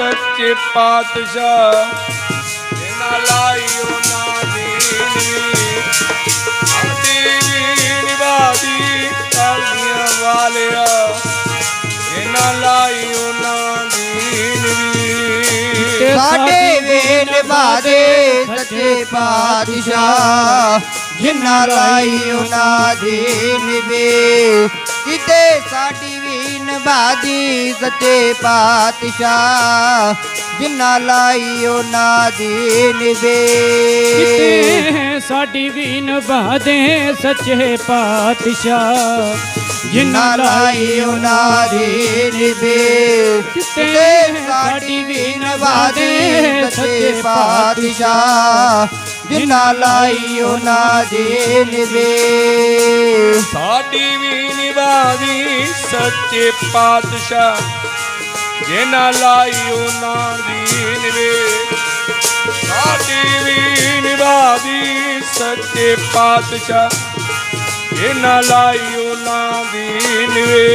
ਸੱਚੇ ਪਾਤਸ਼ਾਹ ਜਿਨਾ ਲਾਈ ਉਹਨਾਂ ਦੀ ਆਦੀ ਵੀ ਨਿਵਾਦੀ ਕਾਲੀਆਂ ਵਾਲਿਆ ਜਿਨਾ ਲਾਈ ਉਹਨਾਂ ਦੀ ਵੀ ਸਾਡੇ ਵੇ ਨਿਭਾਦੇ ਸੱਚੇ ਪਾਤਸ਼ਾਹ। लाई उना जी साड़ी वीन भी सचे पातशाह लाई उना जे साढी साडी वीन बादे सचे पातशाह लाई उना जी वीन बादे सचे पातशाह ਜਿਨ੍ਹਾਂ ਲਾਈ ਉਹਨਾਂ ਦੀ ਨਿਵੇ। ਸਾਡੀ ਵੀ ਨਿਭਾਦੀ ਸੱਚੇ ਪਾਤਸ਼ਾਹ ਜਿਨਾ ਲਾਈ ਉਹਨਾਂ ਦੀ ਨਿਵੇ। ਸਾਡੀ ਵੀ ਨਿਭਾਦੀ ਸੱਚੇ ਪਾਤਸ਼ਾਹ ਜਿਨਾ ਲਾਈ ਉਹਨਾਂ ਦੀ ਨਿਵੇ।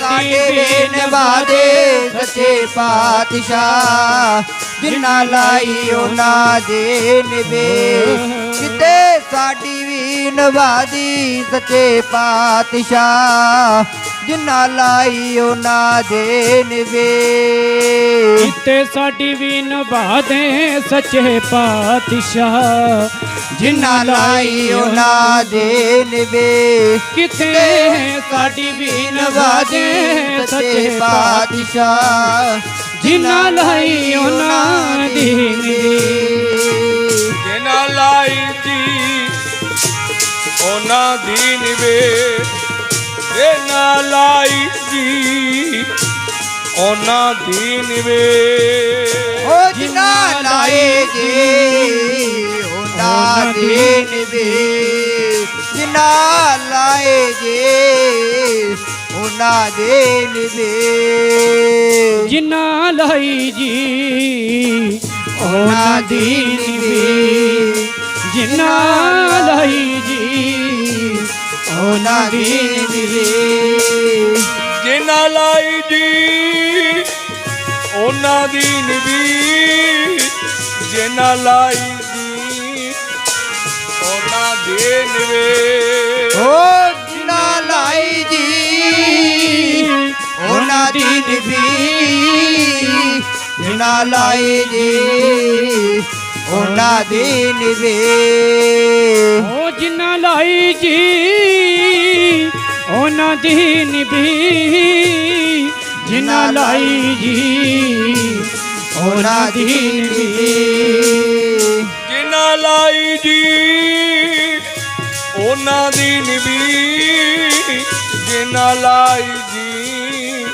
ਸਾਡੇ ਵੀ ਨਿਭਾਦੇ ਸੱਚੇ ਪਾਤਸ਼ਾਹ ਜਿਨ੍ਹਾਂ ਲਾਈ ਉਹਨਾਂ ਦੇ ਨਿਵੇ ਕਿਤੇ ਸਾਡੀ ਵੀ ਨਿਭਾਦੀ ਸੱਚੇ ਪਾਤਸ਼ਾਹ ਜਿਨ੍ਹਾਂ ਲਾਈ ਉਹਨਾਂ ਦੇ ਨਿਵੇ। ਕਿਤੇ ਸਾਡੀ ਵੀ ਨਿਭਾ ਦੇ ਸੱਚੇ ਪਾਤਸ਼ਾਹ। ਜਿਨ੍ਹਾਂ ਲਾਈ ਉਹਨਾਂ ਦੇ ਨਿਵੇ। ਕਿਤੇ ਸਾਡੀ ਵੀ ਨਿਭਾ ਦੇ ਸੱਚੇ ਪਾਤਸ਼ਾਹ। ਜਿਨਾ ਲਾਈ ਉਹਨਾਂ ਦੀ ਨਿਵੇ। ਜਿਨਾ ਲਾਈ ਜੀ ਉਹਨਾਂ ਦੀ ਨਿਵੇ। ਓ ਜਿਨ੍ਹਾਂ ਲਾਏ ਜੀ ਉਹਨਾਂ ਦੇ ਨਿਵੇ ਜਿਨ੍ਹਾਂ ਲਾਏ ਜੀ ਉਹਨਾਂ ਦੇ ਨਿਵੇ ਜਿਨ੍ਹਾਂ ਲਾਈ ਜੀ ਉਹਨਾਂ ਦੀ ਨਿਵੇ ਜਿਨ੍ਹਾਂ ਲਾਈ ਲਾਈ ਜੀ ਉਹਨਾਂ ਦੀ ਨਿਵੀ ਜਿਨਾ ਲਾਈ ਜੀ ਉਹਨਾਂ ਦੇ ਨਿਵੇ ਓ ਜਿਨ੍ਹਾਂ ਲਾਈ ਜੀ ਉਹਨਾਂ ਦੀ ਨਿਭੀ ਜਿਨ੍ਹਾਂ ਲਾਈ ਜੀ ਉਹਨਾਂ ਦੀ ਨਿਵੇ ਓ ਜਿਨ੍ਹਾਂ ਲਾਈ ਜੀ ਉਹਨਾਂ ਦੀ ਨਿਭੀ ਜਿਨ੍ਹਾਂ ਲਾਈ ਜੀ ਉਹਨਾਂ ਦੀ ਨਿਭੀ ਜਿਨਾ ਲਾਈ ਜੀ ਉਹਨਾਂ ਦੀ ਨਿਵੀ ਜਿਨਾ ਲਾਈ ਜੀ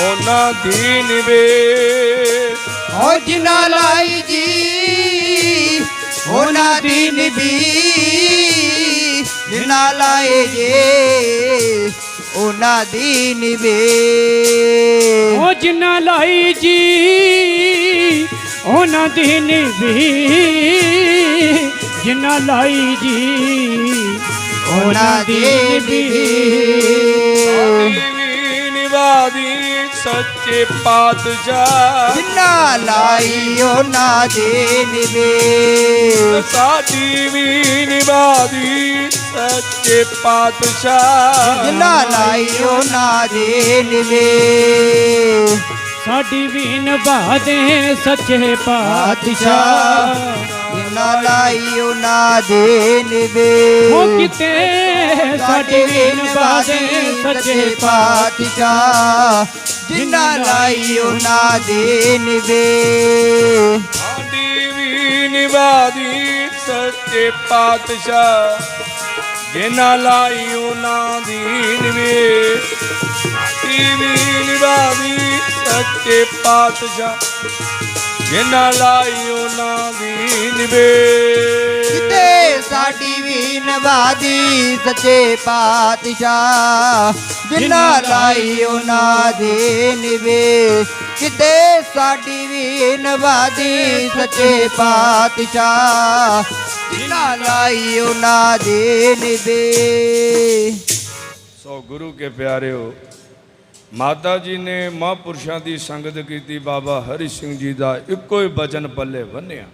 ਉਹਨਾਂ ਦੀ ਨਿਵੇ ਓ ਜਿਨ੍ਹਾਂ ਲਾਈ ਜੀ ਉਹਨਾਂ ਦੀ ਨਿਭੀ ਜਿਨ੍ਹਾਂ ਲਾਏ ਜੇ ਉਹਨਾਂ ਦੀ ਨਿਵੇ। ਓ ਜਿਨ੍ਹਾਂ ਲਾਈ ਜੀ ਉਹਨਾਂ ਦੀ ਨਿਭੀ ਜਿਨ੍ਹਾਂ ਲਾਈ ਜੀ ਉਹਨਾਂ ਦੀ ਨਿਭੀ ਸੱਚੇ ਪਾਤਸ਼ਾਹ। ਜਿਨ੍ਹਾਂ ਲਾਈ ਉਹਨਾਂ ਦੇ ਨਿਵੇ ਸਾਡੀ ਵੀ ਨਿਵਾਦੀ ਸੱਚੇ ਪਾਤਸ਼ਾਹ। ਜਿਨ੍ਹਾਂ ਲਾਈ ਉਹਨਾਂ ਦੇ ਨਿਵੇ ਸਾਡੀ ਵੀ ਨਿਭਾ ਦੇ ਸੱਚੇ ਪਾਤਸ਼ਾਹ। ਜਿਨ੍ਹਾਂ ਲਾਈ ਉਹਨਾਂ ਦੇ ਨਿਵੇ। ਉਹ ਕਿਤੇ ਸਾਡੀ ਵੀ ਨਿਭਾ ਦੇ ਸੱਚੇ ਪਾਤਸ਼ਾਹ ਜਿਨ੍ਹਾਂ ਲਾਈ ਉਹਨਾਂ ਦੇ ਨਿਵੇ। ਸਾਡੀ ਵੀ ਨਿਵਾਦੀ ਸੱਚੇ ਪਾਤਸ਼ਾਹ ਜਿਨ੍ਹਾਂ ਲਾਈ ਉਹਨਾਂ ਦੀ ਨਿਵੇ। ਸਾਡੀ ਵੀ ਨਿਵਾਦੀ ਸੱਚੇ ਪਾਤਸ਼ਾਹ ਜਿਨ੍ਹਾਂ ਲਾਈ ਉਹਨਾਂ ਦੀ ਨਿਵੇ। ਕਿਤੇ ਸਾਡੀ ਵੀ ਨਿਭਾਦੀ ਸੱਚੇ ਪਾਤਸ਼ਾਹ। ਜਿਨ੍ਹਾਂ ਲਾਈ ਉਹਨਾਂ ਦੇ ਨਿਵੇ। ਕਿਤੇ ਸਾਡੀ ਵੀ ਨਿਭਾਦੀ ਸੱਚੇ ਪਾਤਸ਼ਾਹ। ਜਿਨ੍ਹਾਂ ਲਾਈ ਉਹਨਾਂ ਦੇ ਨਿਵੇ। ਸੋ ਗੁਰੂ ਕੇ ਪਿਆਰਿਓ ਮਾਤਾ ਜੀ ਨੇ ਮਹਾਂਪੁਰਸ਼ਾਂ ਦੀ ਸੰਗਤ ਕੀਤੀ, ਬਾਬਾ ਹਰੀ ਸਿੰਘ ਜੀ ਦਾ ਇੱਕੋ ਹੀ ਬਚਨ ਪੱਲੇ ਬੰਨਿਆ